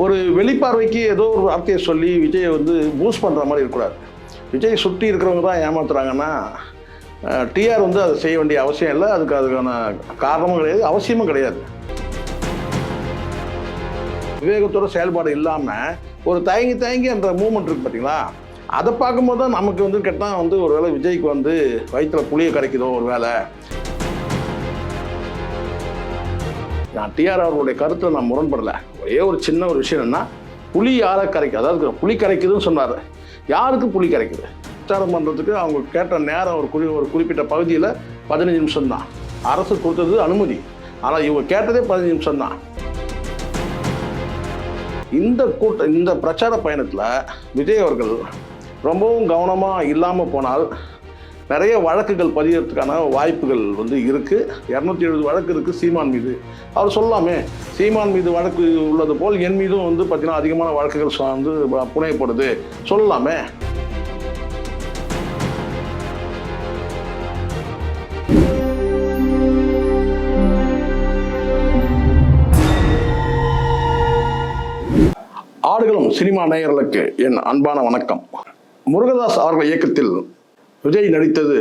ஒரு வெளிப்பார்வைக்கு ஏதோ ஒரு வார்த்தையை சொல்லி விஜயை வந்து பூஸ்ட் பண்ணுற மாதிரி இருக்கக்கூடாது. விஜய் சுற்றி இருக்கிறவங்க தான் ஏமாத்துறாங்கன்னா டிஆர் வந்து அதை செய்ய வேண்டிய அவசியம் இல்லை. அதுக்கு அதுக்கான காரணமும் கிடையாது அவசியமும் கிடையாது. விவேகத்தோட செயல்பாடு இல்லாமல் ஒரு தயங்கி தயங்கி அந்த மூமெண்ட் இருக்கு பார்த்தீங்களா அதை பார்க்கும்போது தான் நமக்கு வந்து கேட்டால் வந்து ஒரு வேளை விஜய்க்கு வந்து வயிற்றில் புளியை கரைக்குதோ ஒரு வேளை. நான் டிஆர் அவர்களுடைய கருத்தில் நான் முரண்படலை. ஒரே ஒரு சின்ன ஒரு விஷயம் என்ன புலி யாரை கரைக்கு அதாவது புலி கரைக்குதுன்னு சொன்னார். யாருக்கு புலி கரைக்குது? பிரச்சாரம் பண்ணுறதுக்கு அவங்க கேட்ட நேரம் ஒரு குறி ஒரு குறிப்பிட்ட பகுதியில் பதினஞ்சு நிமிஷம் தான். அரசு கொடுத்தது அனுமதி. ஆனால் இவங்க கேட்டதே பதினஞ்சு நிமிஷம் தான். இந்த கூட்ட இந்த பிரச்சார பயணத்தில் விஜய் அவர்கள் ரொம்பவும் கவனமாக இல்லாமல் போனால் நிறைய வழக்குகள் பதியறதுக்கான வாய்ப்புகள் வந்து இருக்குது இரநூத்தி எழுபது வழக்கு இருக்குது சீமான் மீது. அவர் சொல்லாமே சீமான் மீது வழக்கு உள்ளது போல் என் மீதும் வந்து பார்த்திங்கன்னா அதிகமான வழக்குகள் வந்து புனையப்படுது. சொல்லலாமே ஆடுகளும் சினிமா நேயர்களுக்கு என் அன்பான வணக்கம். முருகதாஸ் அவர்கள் இயக்கத்தில் விஜய் நடித்தது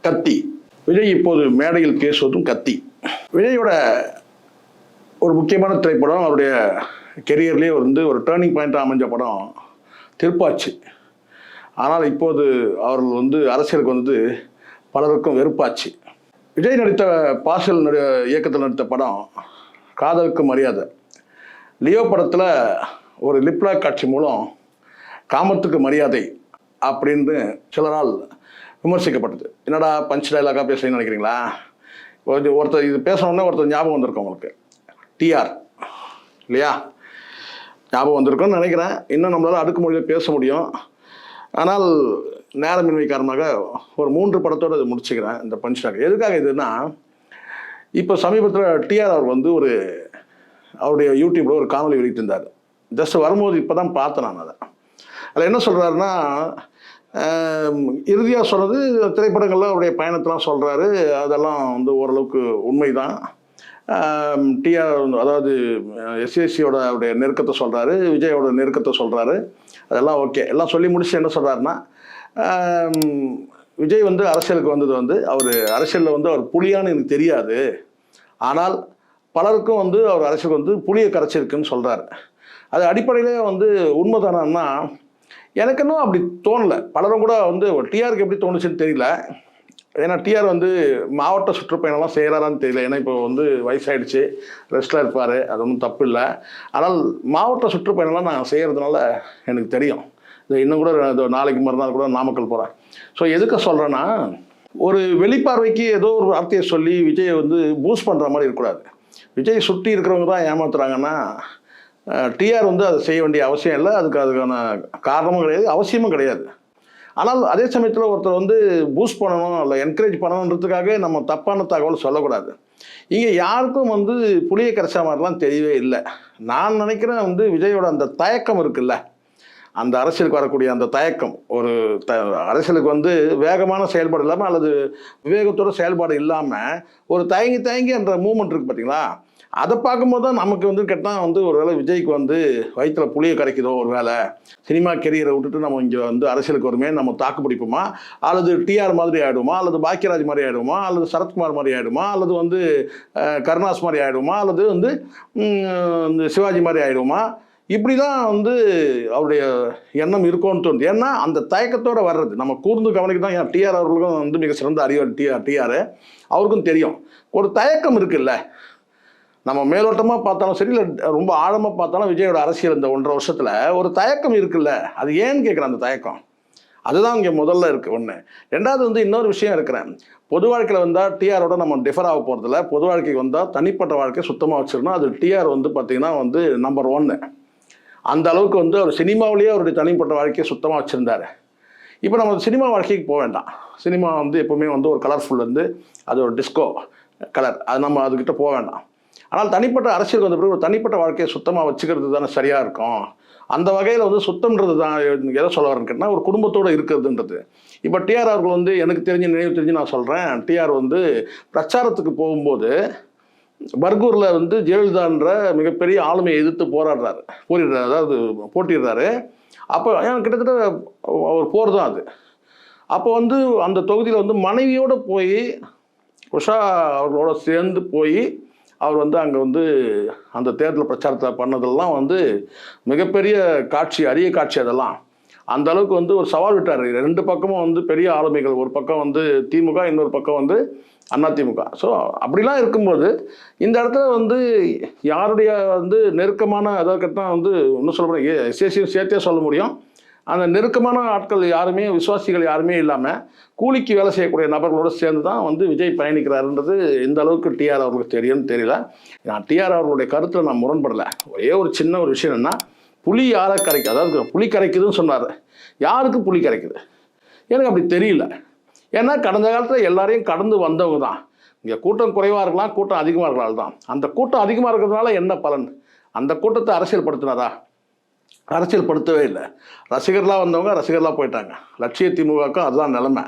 கத்தி. விஜய் இப்போது மேடையில் பேசுவதும் கத்தி. விஜயோட ஒரு முக்கியமான திரைப்படம் அவருடைய கெரியர்லேயே வந்து ஒரு டேர்னிங் பாயிண்ட்டாக அமைஞ்ச படம் திருப்பாச்சு. ஆனால் இப்போது அவர்கள் வந்து அரசியலுக்கு வந்து பலருக்கும் வெறுப்பாச்சு. விஜய் நடித்த பாசல் நடி இயக்கத்தில் நடித்த படம் காதலுக்கு மரியாதை. லியோ படத்தில் ஒரு லிப்லாக் காட்சி மூலம் காமத்துக்கு மரியாதை. அப்படின்னு சிலரால் விமர்சிக்கப்பட்டது. என்னடா பஞ்ச் டைலாக்காக பேசுறீங்கன்னு நினைக்கிறீங்களா? கொஞ்சம் ஒருத்தர் இது பேசணுன்னா ஒருத்தர் ஞாபகம் வந்திருக்கும் உங்களுக்கு. டிஆர் இல்லையா? ஞாபகம் வந்திருக்கும்னு நினைக்கிறேன். இன்னும் நம்மளால் அடுக்கு மொழியில் பேச முடியும். ஆனால் நேரமின்மை காரணமாக ஒரு மூன்று படத்தோடு இது முடிச்சுக்கிறேன் இந்த பஞ்ச் டைலாக் எதுக்காக இதுன்னா இப்போ சமீபத்தில் டிஆர் அவர் வந்து ஒரு அவருடைய யூடியூப்பில் ஒரு காணொலி வெளியிட்டிருந்தார். ஜஸ்ட் வரும்போது இப்போ தான் பார்த்தேன் நான் அதை. அதில் என்ன சொல்கிறாருன்னா இறுதியாக சொன்னது திரைப்படங்களில் அவருடைய பயணத்தெலாம் சொல்கிறாரு அதெல்லாம் வந்து ஓரளவுக்கு உண்மைதான். டிஆர் அதாவது எஸ்எஸ்சியோட அவருடைய நெருக்கத்தை சொல்கிறாரு விஜயோட நெருக்கத்தை சொல்கிறாரு அதெல்லாம் ஓகே. எல்லாம் சொல்லி முடிச்சு என்ன சொல்கிறாருன்னா விஜய் வந்து அரசியலுக்கு வந்தது வந்து அவர் அரசியலில் வந்து அவர் புலியான்னு எனக்கு தெரியாது. ஆனால் பலருக்கும் வந்து அவர் அரசியலுக்கு வந்து புளியை கரைச்சிருக்குன்னு சொல்கிறாரு அது அடிப்படையிலே வந்து உண்மைதானா எனக்கு இன்னும் அப்படி தோணலை. பலரும் கூட வந்து டிஆருக்கு எப்படி தோணுச்சுன்னு தெரியல. ஏன்னா டிஆர் வந்து மாவட்ட சுற்றுப்பயணம்லாம் செய்கிறாரான்னு தெரியல. ஏன்னா இப்போ வந்து வயசாயிடுச்சு. ரெஸ்ட்டில் இருப்பார். அது ஒன்றும் தப்பு இல்லை. ஆனால் மாவட்ட சுற்றுப்பயணம்லாம் நான் செய்கிறதுனால எனக்கு தெரியும். இது இன்னும் கூட நாளைக்கு மறுநாள் கூட நாமக்கல் போகிறேன் ஸோ எதுக்கு சொல்கிறேன்னா ஒரு வெளிப்பார்வைக்கு ஏதோ ஒரு வார்த்தையை சொல்லி விஜயை வந்து பூஸ்ட் பண்ணுற மாதிரி இருக்கக்கூடாது. விஜய் சுற்றி இருக்கிறவங்க தான் ஏமாத்துறாங்கன்னா டிஆர் வந்து அதை செய்ய வேண்டிய அவசியம் இல்லை. அதுக்கு அதுக்கான காரணமும் கிடையாது அவசியமும் கிடையாது. ஆனால் அதே சமயத்தில் ஒருத்தர் வந்து பூஸ்ட் பண்ணணும் இல்லை என்கரேஜ் பண்ணணுன்றதுக்காக நம்ம தப்பான தகவல் சொல்லக்கூடாது. இங்கே யாருக்கும் வந்து புளிய கரைச்ச மாதிரிலாம் தெரியவே இல்லை. நான் நினைக்கிறேன் வந்து விஜயோட அந்த தயக்கம் இருக்குல்ல. அந்த அரசியலுக்கு வரக்கூடிய அந்த தயக்கம். ஒரு த அரசியலுக்கு வந்து வேகமான செயல்பாடு இல்லாமல் அல்லது விவேகத்தோட செயல்பாடு இல்லாமல் ஒரு தயங்கி தயங்கி என்ற மூமெண்ட் இருக்குது பார்த்தீங்களா அதை பார்க்கும்போது தான் நமக்கு வந்து கேட்டால் வந்து ஒரு வேளை விஜய்க்கு வந்து வயிற்றில் புளியை கரைக்குதோ ஒரு வேளை சினிமா கெரியரை விட்டுட்டு நம்ம இங்கே வந்து அரசியலுக்கு வருமே நம்ம தாக்கு பிடிப்போமா? அல்லது டிஆர் மாதிரி ஆகிடுமா அல்லது பாக்கியராஜ் மாதிரி ஆகிடுமா அல்லது சரத்குமார் மாதிரி ஆகிடுமா அல்லது வந்து கருணாஸ் மாதிரி ஆகிடுமா அல்லது வந்து இந்த சிவாஜி மாதிரி ஆகிடுமா இப்படி தான் வந்து அவருடைய எண்ணம் இருக்கும்னு தோணுது. ஏன்னா அந்த தயக்கத்தோடு வர்றது நம்ம கூர்ந்து கவனிக்க தான் ஏன் டிஆர் அவர்களுக்கும் வந்து மிக சிறந்த அறிவர் டிஆர் டிஆர் அவருக்கும் தெரியும். ஒரு தயக்கம் இருக்குல்ல. நம்ம மேலோட்டமாக பார்த்தாலும் சரி இல்லை ரொம்ப ஆழமாக பார்த்தாலும் விஜயோட அரசியல் இந்த ஒன்றரை வருஷத்தில் ஒரு தயக்கம் இருக்குல்ல? அது ஏன்னு கேட்குறேன் அந்த தயக்கம்? அதுதான் இங்கே முதல்ல இருக்குது ஒன்று ரெண்டாவது வந்து இன்னொரு விஷயம் இருக்கிறேன். பொது வாழ்க்கையில் வந்தால் டிஆரோட நம்ம டிஃபர் ஆக போகிறதில்ல பொது வாழ்க்கைக்கு வந்தால் தனிப்பட்ட வாழ்க்கையை சுத்தமாக வச்சிருந்தோம் அது டிஆர் வந்து பார்த்திங்கன்னா வந்து நம்பர் ஒன்று அந்த அளவுக்கு வந்து அவர் சினிமாவிலேயே அவருடைய தனிப்பட்ட வாழ்க்கையை சுத்தமாக வச்சுருந்தாரு. இப்போ நம்ம சினிமா வாழ்க்கைக்கு போக வேண்டாம். சினிமா வந்து எப்போவுமே வந்து ஒரு கலர்ஃபுல் வந்து அது ஒரு டிஸ்கோ கலர் அது நம்ம அதுக்கிட்ட போக வேண்டாம். ஆனால் தனிப்பட்ட அரசியல் வந்த பிறகு ஒரு தனிப்பட்ட வாழ்க்கையை சுத்தமாக வச்சுக்கிறது தானே சரியாக இருக்கும். அந்த வகையில் வந்து சுத்தம்ன்றது தான் எதை சொல்ல வரேன்னு கேட்டால் ஒரு குடும்பத்தோடு இருக்கிறதுன்றது. இப்போ டிஆர் அவர்கள் வந்து எனக்கு தெரிஞ்ச நினைவு தெரிஞ்சு நான் சொல்கிறேன் டிஆர் வந்து பிரச்சாரத்துக்கு போகும்போது பர்கூரில் வந்து ஜெயலலிதான்ற மிகப்பெரிய ஆளுமையை எதிர்த்து போராடுறாரு. போரிடுறாரு அதாவது போட்டிடுறாரு அப்போ ஏன் கிட்டத்தட்ட ஒரு போர் தான் அது. அப்போ வந்து அந்த தொகுதியில் வந்து மனைவியோடு போய் உஷா அவர்களோட சேர்ந்து போய் அவர் வந்து அங்கே வந்து அந்த தேர்தல் பிரச்சாரத்தை பண்ணதெல்லாம் வந்து மிகப்பெரிய காட்சி அரிய காட்சி அதெல்லாம். அந்த அளவுக்கு வந்து ஒரு சவால் விட்டார். ரெண்டு பக்கமும் வந்து பெரிய ஆளுமைகள். ஒரு பக்கம் வந்து திமுக இன்னொரு பக்கம் வந்து அதிமுக. ஸோ அப்படிலாம் இருக்கும்போது இந்த இடத்துல வந்து யாருடைய வந்து நெருக்கமான அதாவது தான் வந்து இன்னும் சொல்ல முடியும் சேர்த்தே சொல்ல முடியும். அந்த நெருக்கமான ஆட்கள் யாருமே விசுவாசிகள் யாருமே இல்லாமல் கூலிக்கு வேலை செய்யக்கூடிய நபர்களோடு சேர்ந்து தான் வந்து விஜய் பயணிக்கிறாருன்றது எந்த அளவுக்கு டிஆர் அவர்களுக்கு தெரியும்னு தெரியல. நான் டிஆர் அவர்களுடைய கருத்தில் நான் முரண்படலை. ஒரே ஒரு சின்ன ஒரு விஷயம் என்ன புலி யாரை கரைக்கு அதாவது புலி கரைக்குதுன்னு சொன்னார். யாருக்கு புலி கரைக்குது? எனக்கு அப்படி தெரியல. ஏன்னா கடந்த காலத்தில் எல்லாரையும் கடந்து வந்தவங்க தான் இங்கே கூட்டம் குறைவாக இருக்கலாம் கூட்டம் அதிகமாக இருக்கலாம். தான் அந்த கூட்டம் அதிகமாக இருக்கிறதுனால என்ன பலன்? அந்த கூட்டத்தை அரசியல் படுத்தினாரா அரசியல் படுத்தவே இல்லை. ரசிகர்லாம் வந்தவங்க ரசிகர்லாம் போயிட்டாங்க. லட்சிய திமுகவுக்கும் அதுதான் நிலமை.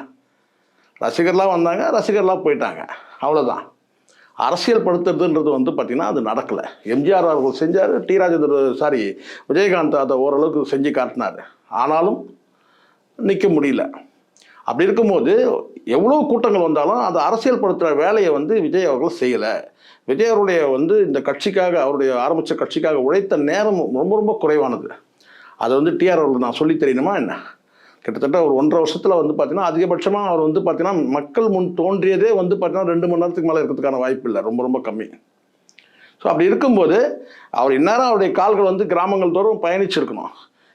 ரசிகர்லாம் வந்தாங்க ரசிகர்லாம் போயிட்டாங்க. அவ்வளோதான் அரசியல் படுத்துறதுன்றது வந்து பார்த்திங்கன்னா அது நடக்கலை. எம்ஜிஆர் அவர்கள் செஞ்சார் டி ராஜேந்திர சாரி விஜயகாந்த் அதை ஓரளவுக்கு செஞ்சு காட்டினார். ஆனாலும் நிற்க முடியல. அப்படி இருக்கும்போது எவ்வளோ கூட்டங்கள் வந்தாலும் அதை அரசியல் படுத்துகிற வேலையை வந்து விஜய் அவர்கள் செய்யலை. விஜய் அவருடைய வந்து இந்த கட்சிக்காக அவருடைய ஆரம்பித்த கட்சிக்காக உழைத்த நேரம் ரொம்ப ரொம்ப குறைவானது. அதை வந்து டிஆர் அவர்கள் நான் சொல்லி தெரியணுமா என்ன? கிட்டத்தட்ட ஒரு ஒன்றரை வருஷத்தில் வந்து பார்த்தீங்கன்னா அதிகபட்சமாக அவர் வந்து பார்த்தீங்கன்னா மக்கள் முன் தோன்றியதே வந்து பார்த்தீங்கன்னா ரெண்டு மணி நேரத்துக்கு மேலே இருக்கிறதுக்கான வாய்ப்பு இல்லை. ரொம்ப ரொம்ப கம்மி. ஸோ அப்படி இருக்கும்போது அவர் இந்நேரம் அவருடைய கால்கள் வந்து கிராமங்கள் தோறும் பயணிச்சிருக்கணும்.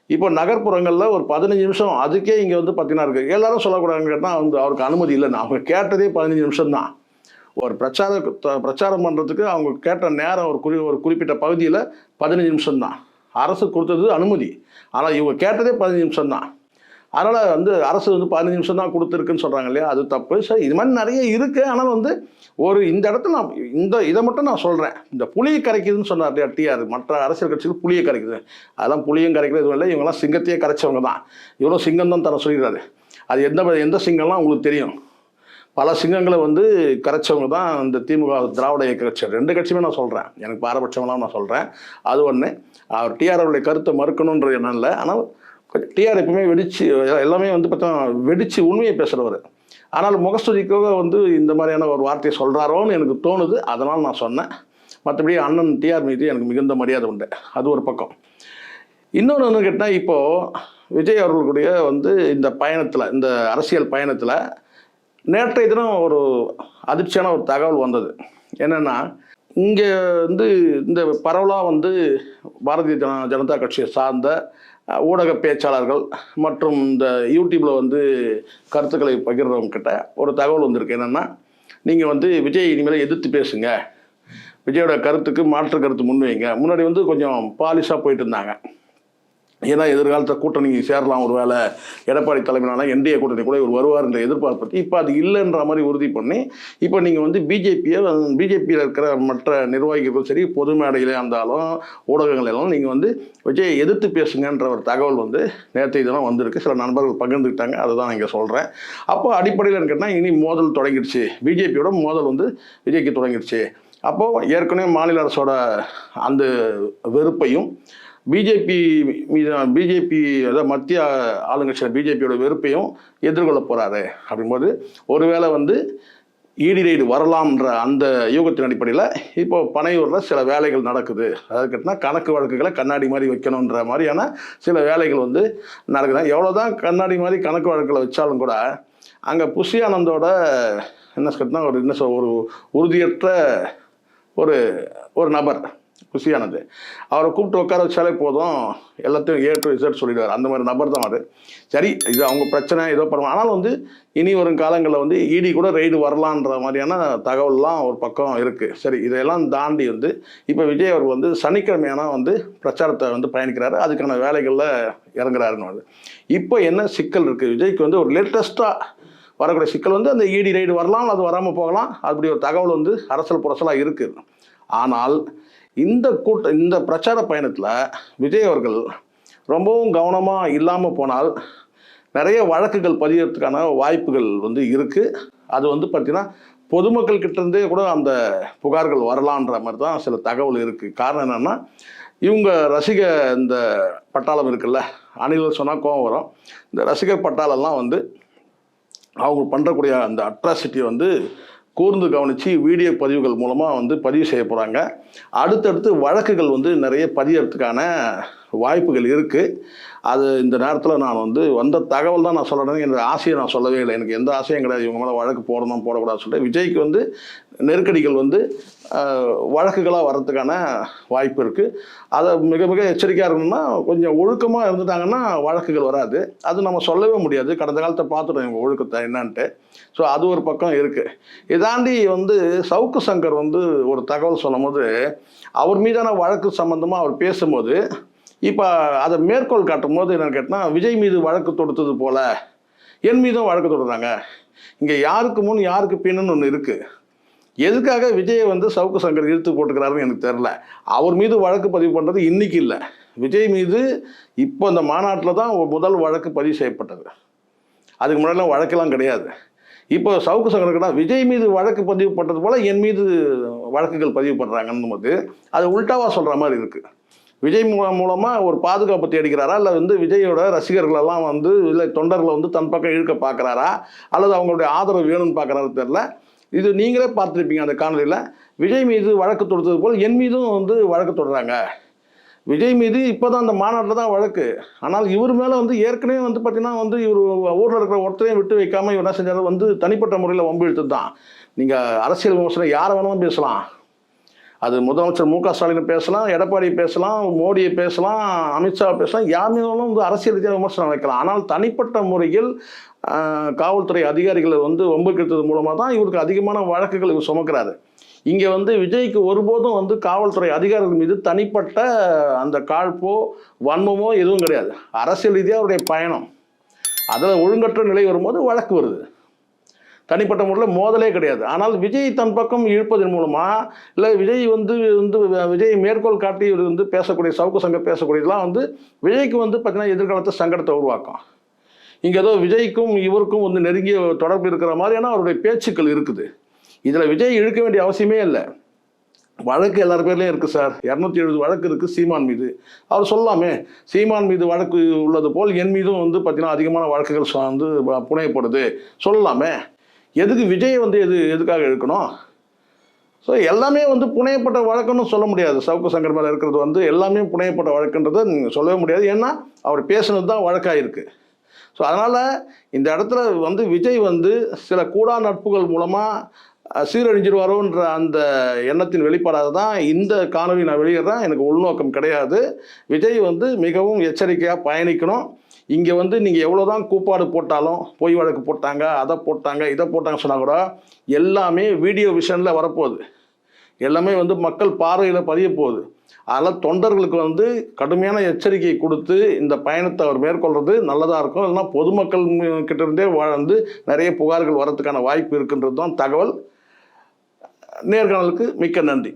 இப்போ நகர்ப்புறங்களில் ஒரு பதினஞ்சு நிமிஷம் அதுக்கே இங்கே வந்து பார்த்தீங்கன்னா இருக்குது எல்லாரும் சொல்லக்கூடாதுன்னு கேட்டால் வந்து அவருக்கு அனுமதி இல்லைன்னு அவங்க கேட்டதே பதினஞ்சு நிமிஷம் தான். ஒரு பிரச்சார பிரச்சாரம் பண்ணுறதுக்கு அவங்க கேட்ட நேரம் ஒரு குறி ஒரு குறிப்பிட்ட பகுதியில் பதினஞ்சு நிமிஷம் தான். அரசு கொடுத்தது அனுமதி. ஆனால் இவங்க கேட்டதே பதினஞ்சு நிமிஷம் தான் அதனால் வந்து அரசு வந்து பதினஞ்சு நிமிஷம் தான் கொடுத்துருக்குன்னு சொல்கிறாங்க இல்லையா? அது தப்பு. சார் இது மாதிரி நிறைய இருக்குது ஆனால் வந்து ஒரு இந்த இடத்துல நான் இந்த இதை மட்டும் நான் சொல்கிறேன் இந்த புளியை கரைக்குதுன்னு சொன்னார் இல்லையா டிஆர் மற்ற அரசியல் கட்சிகள் புளியை கரைக்குது. அதெல்லாம் புளியும் கரைக்கிறது இல்லை. இவங்கெல்லாம் சிங்கத்தையே கரைச்சவங்க தான். இவ்வளோ சிங்கம் தான் தர சொல்லிடுறாரு அது எந்த எந்த சிங்கம்லாம் உங்களுக்கு தெரியும்? பல சிங்கங்களை வந்து கரைச்சவங்க தான் இந்த திமுக திராவிட இயக்க கட்சி ரெண்டு கட்சியுமே நான் சொல்கிறேன் எனக்கு பாரபட்சமெல்லாம் நான் சொல்கிறேன் அது ஒன்று அவர் டிஆர் கருத்தை மறுக்கணுன்றது என்ன இல்லை. ஆனால் டிஆர் எப்பவுமே வெடிச்சு எல்லாமே வந்து பார்த்தா வெடிச்சு உண்மையை பேசுகிறவர் ஆனால் முகஸ்துதிக்காக வந்து இந்த மாதிரியான ஒரு வார்த்தையை சொல்கிறாரோன்னு எனக்கு தோணுது. அதனால் நான் சொன்னேன். மற்றபடி அண்ணன் டிஆர் மீது எனக்கு மிகுந்த மரியாதை உண்டு. அது ஒரு பக்கம். இன்னொன்று ஒன்று கேட்டால் இப்போது விஜய் அவர்களுடைய வந்து இந்த பயணத்தில் இந்த அரசியல் பயணத்தில் நேற்றைய தினம் ஒரு அதிர்ச்சியான ஒரு தகவல் வந்தது. என்னென்னா இங்கே வந்து இந்த பரவலாக வந்து பாரதிய ஜன ஜனதா கட்சியை சார்ந்த ஊடக பேச்சாளர்கள் மற்றும் இந்த யூடியூப்பில் வந்து கருத்துக்களை பகிர்றவங்கக்கிட்ட ஒரு தகவல் வந்திருக்கு. என்னென்னா நீங்கள் வந்து விஜய் இனிமேல் எதிர்த்து பேசுங்க. விஜயோட கருத்துக்கு மாற்று கருத்து முன்வைங்க. முன்னாடி வந்து கொஞ்சம் பாலிஷாக போயிட்டு இருந்தாங்க. ஏன்னா எதிர்காலத்தில் கூட்டணி சேரலாம் ஒரு வேளை எடப்பாடி தலைமையிலான என்டிஏ கூட்டணி கூட இவர் வருவார் என்ற எதிர்பார்ப்பு இப்போ அது இல்லைன்ற மாதிரி உறுதி பண்ணி இப்போ நீங்கள் வந்து பிஜேபியை பிஜேபியில் இருக்கிற மற்ற நிர்வாகிகளும் சரி பொது மேடையிலே இருந்தாலும் ஊடகங்கள் எல்லாம் நீங்கள் வந்து விஜயை எதிர்த்து பேசுங்கன்ற ஒரு தகவல் வந்து நேற்றைய தினம் வந்திருக்கு. சில நண்பர்கள் பகிர்ந்துக்கிட்டாங்க. அதை தான் இங்கே சொல்கிறேன் அப்போ அடிப்படையில் கேட்டால் இனி மோதல் தொடங்கிடுச்சு. பிஜேபியோட மோதல் வந்து விஜய்க்கு தொடங்கிடுச்சு. அப்போது ஏற்கனவே மாநில அரசோட அந்த வெறுப்பையும் பிஜேபி மீது பிஜேபி அதாவது மத்திய ஆளுங்கட்சியில் பிஜேபியோட வெறுப்பையும் எதிர்கொள்ள போகிறாரு அப்படிங்கும்போது ஒருவேளை வந்து ஈடி ரைடு வரலாம்ன்ற அந்த யூகத்தின் அடிப்படையில் இப்போ பனையூரில் சில வேலைகள் நடக்குது. அதாவது கேட்டால் கணக்கு வழக்குகளை கண்ணாடி மாதிரி வைக்கணுன்ற மாதிரியான சில வேலைகள் வந்து நடக்குது. எவ்வளோ தான் கண்ணாடி மாதிரி கணக்கு வழக்குகளை வச்சாலும் கூட அங்கே புஷியானந்தோட என்ன கேட்டால் ஒரு என்ன சொல் ஒரு உறுதியற்ற ஒரு ஒரு நபர் குஷியானது அவரை கூப்பிட்டு உட்கார வச்சாலே போதும். எல்லாத்தையும் ஏ டு இசட் சொல்லிடுவார். அந்த மாதிரி நபர் தான் அது. சரி இது அவங்க பிரச்சனை ஏதோ பண்ணுவாங்க ஆனால் வந்து இனி வரும் காலங்களில் வந்து இடி கூட ரெய்டு வரலான்ற மாதிரியான தகவல்லாம் ஒரு பக்கம் இருக்குது சரி இதையெல்லாம் தாண்டி வந்து இப்போ விஜய் அவர் வந்து சனிக்கிழமையான வந்து பிரச்சாரத்தை வந்து பயணிக்கிறாரு. அதுக்கான வேலைகளில் இறங்குறாருன்னு வந்து இப்போ என்ன சிக்கல் இருக்குது விஜய்க்கு வந்து ஒரு லேட்டஸ்ட்டாக வரக்கூடிய சிக்கல் வந்து அந்த இடி ரைடு வரலாம் அது வராமல் போகலாம். அப்படி ஒரு தகவல் வந்து அரசல் புரசலாக இருக்குது ஆனால் இந்த கூட்ட இந்த பிரச்சார பயணத்தில் விஜய் அவர்கள் ரொம்பவும் கவனமாக இல்லாமல் போனால் நிறைய வழக்குகள் பதியறதுக்கான வாய்ப்புகள் வந்து இருக்குது அது வந்து பார்த்திங்கன்னா பொதுமக்கள் கிட்டேருந்தே கூட அந்த புகார்கள் வரலான்ற மாதிரி தான் சில தகவல் இருக்குது காரணம் என்னென்னா இவங்க ரசிக இந்த பட்டாளம் இருக்குல்ல அணில் சொன்னால் கோவம் வரும். இந்த ரசிகர் பட்டாளம்லாம் வந்து அவங்க பண்ணுறக்கூடிய அந்த அட்ராசிட்டியை வந்து கூர்ந்து கவனித்து வீடியோ பதிவுகள் மூலமாக வந்து பதிவு செய்ய போகிறாங்க அடுத்தடுத்து வழக்குகள் வந்து நிறைய பதியறதுக்கான வாய்ப்புகள் இருக்குது அது இந்த நேரத்தில் நான் வந்து வந்த தகவல் தான் நான் சொல்லணும்னு என்னோடய ஆசையை நான் சொல்லவே இல்லை. எனக்கு எந்த ஆசையும் கிடையாது. இவங்க மேலே வழக்கு போடணும் போடக்கூடாதுன்னு சொல்லிட்டு விஜய்க்கு வந்து நெருக்கடிகள் வந்து வழக்குகளாக வர்றதுக்கான வாய்ப்பு இருக்குது அதை மிக மிக எச்சரிக்கையாக இருக்கணும்னா கொஞ்சம் ஒழுக்கமாக இருந்துட்டாங்கன்னா வழக்குகள் வராது. அது நம்ம சொல்லவே முடியாது. கடந்த காலத்தை பார்த்துட்டோம் இவங்க ஒழுக்கத்தை என்னான்ட்டு. ஸோ அது ஒரு பக்கம் இருக்குது இதாண்டி வந்து சவுக்கு சங்கர் வந்து ஒரு தகவல் சொல்லும்போது அவர் மீதான வழக்கு சம்மந்தமாக அவர் பேசும்போது இப்போ அதை மேற்கோள் காட்டும் போது என்னன்னு கேட்டால் விஜய் மீது வழக்கு தொடுத்தது போல என் மீதும் வழக்கு தொடுறாங்க. இங்கே யாருக்கு முன் யாருக்கு பின்னுன்னு ஒன்று இருக்குது எதுக்காக விஜயை வந்து சவுக்கு சங்கர் இழுத்து போட்டுக்கிறாருன்னு எனக்கு தெரில அவர் மீது வழக்கு பதிவு பண்ணுறது இன்றைக்கி இல்லை. விஜய் மீது இப்போ இந்த மாநாட்டில் தான் முதல் வழக்கு பதிவு செய்யப்பட்டது. அதுக்கு முன்னாடிலாம் வழக்கெல்லாம் கிடையாது. இப்போ சவுக்கு சங்கருக்குனா விஜய் மீது வழக்கு பதிவு பண்ணுறது போல் என் மீது வழக்குகள் பதிவு பண்ணுறாங்கன்னும் போது அது உல்ட்டாவாக சொல்கிற மாதிரி இருக்குது விஜய் மூலம் மூலமாக ஒரு பாதுகாப்பு தேடிக்கிறாரா? இல்லை வந்து விஜயோட ரசிகர்களெல்லாம் வந்து இல்லை தொண்டர்களை வந்து தன் பக்கம் இழுக்க பார்க்குறாரா அல்லது அவங்களுடைய ஆதரவு வேணும்னு பார்க்குறாரு தெரில. இது நீங்களே பார்த்துருப்பீங்க அந்த காணொலியில். விஜய் மீது வழக்கு தொடுத்தது போல் என் மீதும் வந்து வழக்கு தொடுறாங்க. விஜய் மீது இப்போ தான் அந்த மாநாட்டில் தான் வழக்கு. ஆனால் இவர் மேலே வந்து ஏற்கனவே வந்து பார்த்தீங்கன்னா வந்து இவர் ஊரில் இருக்கிற ஒருத்தரையும் விட்டு வைக்காமல் இவர் என்ன செஞ்சாலும் வந்து தனிப்பட்ட முறையில் வம்பு இழுத்து தான் நீங்கள் அரசியல் விமர்சனம் யாரை வேணாலும் பேசலாம். அது முதலமைச்சர் மு க ஸ்டாலின் பேசலாம் எடப்பாடி பேசலாம் மோடியை பேசலாம் அமித்ஷா பேசலாம் யார் மீதாலும் வந்து அரசியல் ரீதியாக விமர்சனம் வைக்கலாம். ஆனால் தனிப்பட்ட முறையில் காவல்துறை அதிகாரிகளை வந்து வம்புக்கிட்டது மூலமாக தான் இவருக்கு அதிகமான வழக்குகள் இவர் சுமக்கிறாரு. இங்கே வந்து விஜய்க்கு ஒருபோதும் வந்து காவல்துறை அதிகாரிகள் மீது தனிப்பட்ட அந்த காழ்ப்போ வன்மமோ எதுவும் கிடையாது. அரசியல் ரீதியாக அவருடைய பயணம். அதில் ஒழுங்கற்ற நிலை வரும்போது வழக்கு வருது. தனிப்பட்ட முறையில் மோதலே கிடையாது. ஆனால் விஜய் தன் பக்கம் இழுப்பதன் மூலமாக இல்லை விஜய் வந்து வந்து விஜய் மேற்கோள் காட்டி இவர் வந்து பேசக்கூடிய சவுக்கு சங்கம் பேசக்கூடியதெல்லாம் வந்து விஜய்க்கு வந்து பார்த்தீங்கன்னா எதிர்காலத்தை சங்கடத்தை உருவாக்கும். இங்கே ஏதோ விஜய்க்கும் இவருக்கும் வந்து நெருங்கிய தொடர்பு இருக்கிற மாதிரியான அவருடைய பேச்சுக்கள் இருக்குது. இதில் விஜய் இழுக்க வேண்டிய அவசியமே இல்லை. வழக்கு எல்லார் பேர்லேயும் இருக்குது சார். இரநூத்தி எழுபது வழக்கு இருக்குது சீமான் மீது. அவர் சொல்லலாமே சீமான் மீது வழக்கு உள்ளது போல் என் மீதும் வந்து பார்த்தீங்கன்னா அதிகமான வழக்குகள் வந்து புனையப்படுது. சொல்லலாமே எதுக்கு விஜய் வந்து எது எதுக்காக இழுக்கணும்? ஸோ எல்லாமே வந்து புனையப்பட்ட வழக்குன்னு சொல்ல முடியாது. சவுக்கு சங்கர் மேலே இருக்கிறது வந்து எல்லாமே புனையப்பட்ட வழக்குன்றதை நீங்கள் சொல்லவே முடியாது. ஏன்னா அவர் பேசுனது தான் வழக்காக இருக்குது ஸோ அதனால் இந்த இடத்துல வந்து விஜய் வந்து சில கூடா நட்புகள் மூலமாக சீரழிஞ்சிருவாரோன்ற அந்த எண்ணத்தின் வெளிப்பாடாக தான் இந்த காணொலி நான் வெளியிடுறேன். எனக்கு உள்நோக்கம் கிடையாது. விஜய் வந்து மிகவும் எச்சரிக்கையாக பயணிக்கணும். இங்கே வந்து நீங்கள் எவ்வளோ தான் கூப்பாடு போட்டாலும் பொய் வழக்கு போட்டாங்க அதை போட்டாங்க இதை போட்டாங்க சொன்னால் கூட எல்லாமே வீடியோ விஷனில் வரப்போகுது. எல்லாமே வந்து மக்கள் பார்வையில் பதிய போகுது. அதனால் தொண்டர்களுக்கு வந்து கடுமையான எச்சரிக்கை கொடுத்து இந்த பயணத்தை அவர் மேற்கொள்வது நல்லதாக இருக்கும். இல்லைனா பொதுமக்கள் கிட்டேருந்தே இருந்தே வந்து நிறைய புகார்கள் வரத்துக்கான வாய்ப்பு இருக்குன்றது தான் தகவல். நேர்காணலுக்கு மிக்க நன்றி.